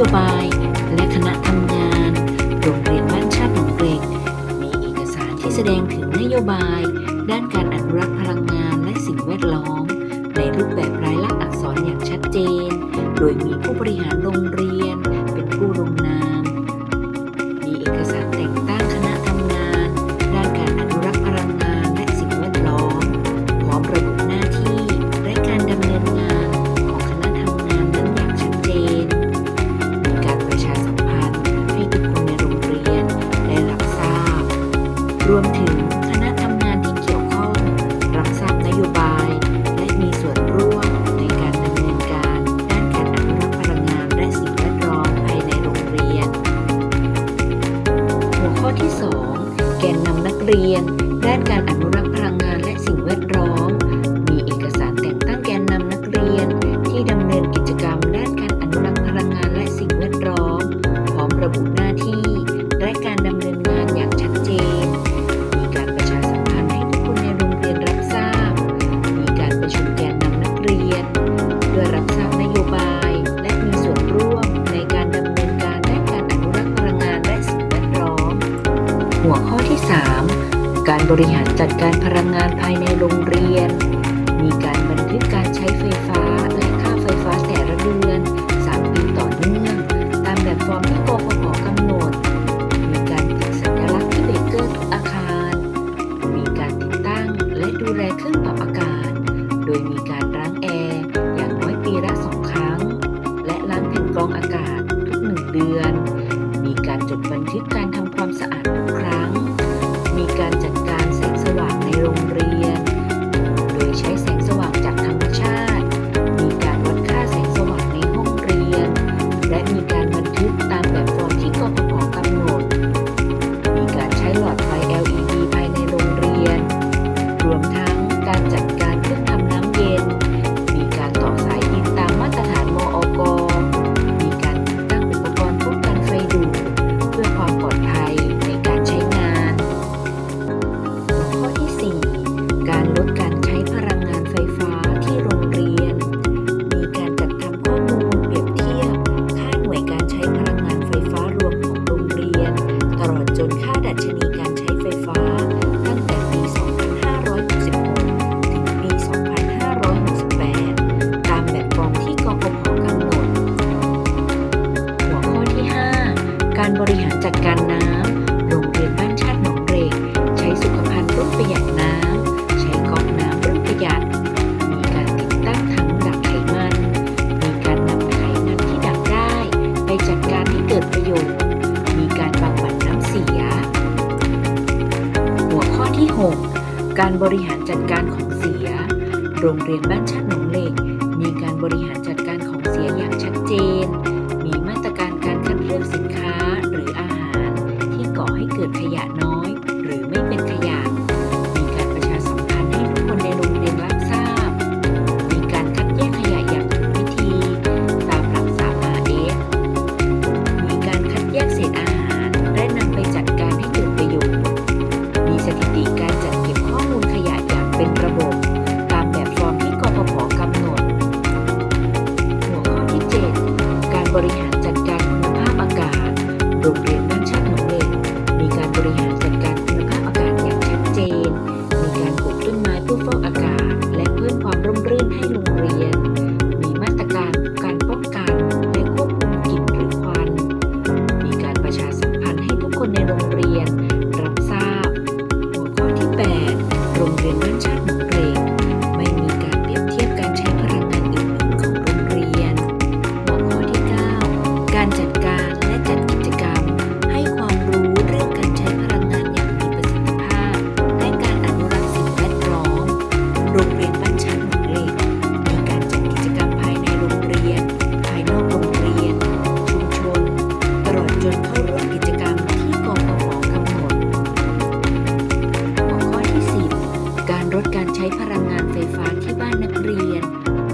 โยบาย และคณะทำงาน โรงเรียนบ้านชาติหนองเกรงมีเอกสารที่แสดงถึงนโยบาย ด้านการอนุรักษ์พลังงานและสิ่งแวดล้อม ในรูปแบบรายลักษณ์อักษรอย่างชัดเจน โดยมีผู้บริหารโรงเรียน เรียน ด้านการอนุรักษ์พลังงานและสิ่งแวดล้อม มีเอกสารแต่งตั้งแกนนำนักเรียน ที่ดำเนินกิจกรรมด้านการอนุรักษ์พลังงานและสิ่งแวดล้อม พร้อมระบุหน้าที่ และการดำเนินงานอย่างชัดเจน มีการประชาสัมพันธ์ให้ทุกคนในโรงเรียนรับทราบ มีการประชุมแกนนำนักเรียน เพื่อรับทราบนโยบาย และมีส่วนร่วมในการดำเนินการด้านการอนุรักษ์พลังงานและสิ่งแวดล้อม หัวข้อที่ 3 การบริหารจัดการพลังงานภายในโรงเรียน มีการบันทึกการใช้ไฟฟ้าและค่าไฟฟ้าแต่ละเดือน 3 ปีต่อเนื่อง ตามแบบฟอร์มที่กฟผกำหนด มีการติดสัญลักษณ์ที่เบรกเกอร์ทุกอาคาร มีการติดตั้งและดูแลเครื่องปรับอากาศ โดยมีการล้างแอร์อย่างน้อยปีละสองครั้ง และล้างแผ่นกรองอากาศทุกหนึ่งเดือน มีการจดบันทึกการ การบริหารจัดการของเสีย โรงเรียนบ้านชาติหนองเหล็ก มีการบริหารจัดการของเสียอย่างชัดเจน ศ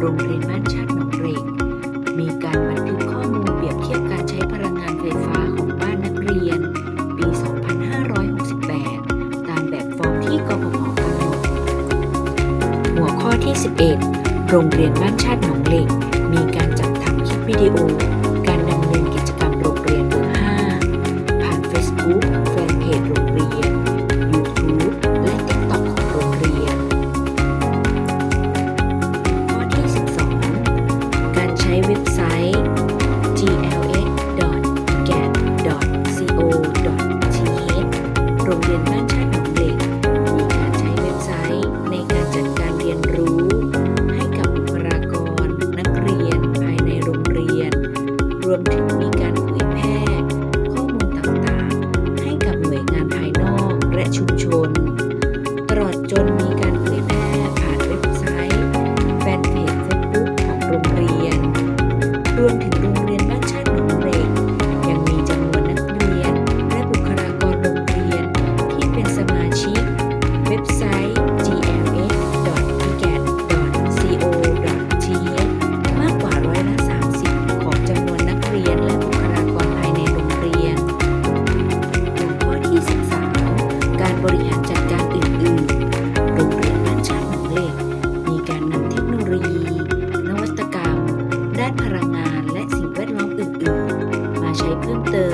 โรงเรียนบ้านชาติหนองเรกมีการบันทึกข้อมูลเปรียบเทียบการใช้พลังงานไฟฟ้าของบ้านนักเรียน ปี 2568 ตามแบบฟอร์มที่กพพกำหนด หัวข้อที่ 11 โรงเรียนบ้านชาติหนองเล็กมีการจัดทำคลิปวิดีโอ ใช้เว็บไซต์ glx.gat.co.th โรงเรียนบ้านชาติหนองเหล็ก มีการใช้เว็บไซต์ในการจัดการเรียนรู้ ให้กับบุคลากร นักเรียนภายในโรงเรียน รวมถึงมีการเผยแพร่ ข้อมูลต่างๆ ให้กับหน่วยงานภายนอกและชุมชน เพิ่มเติม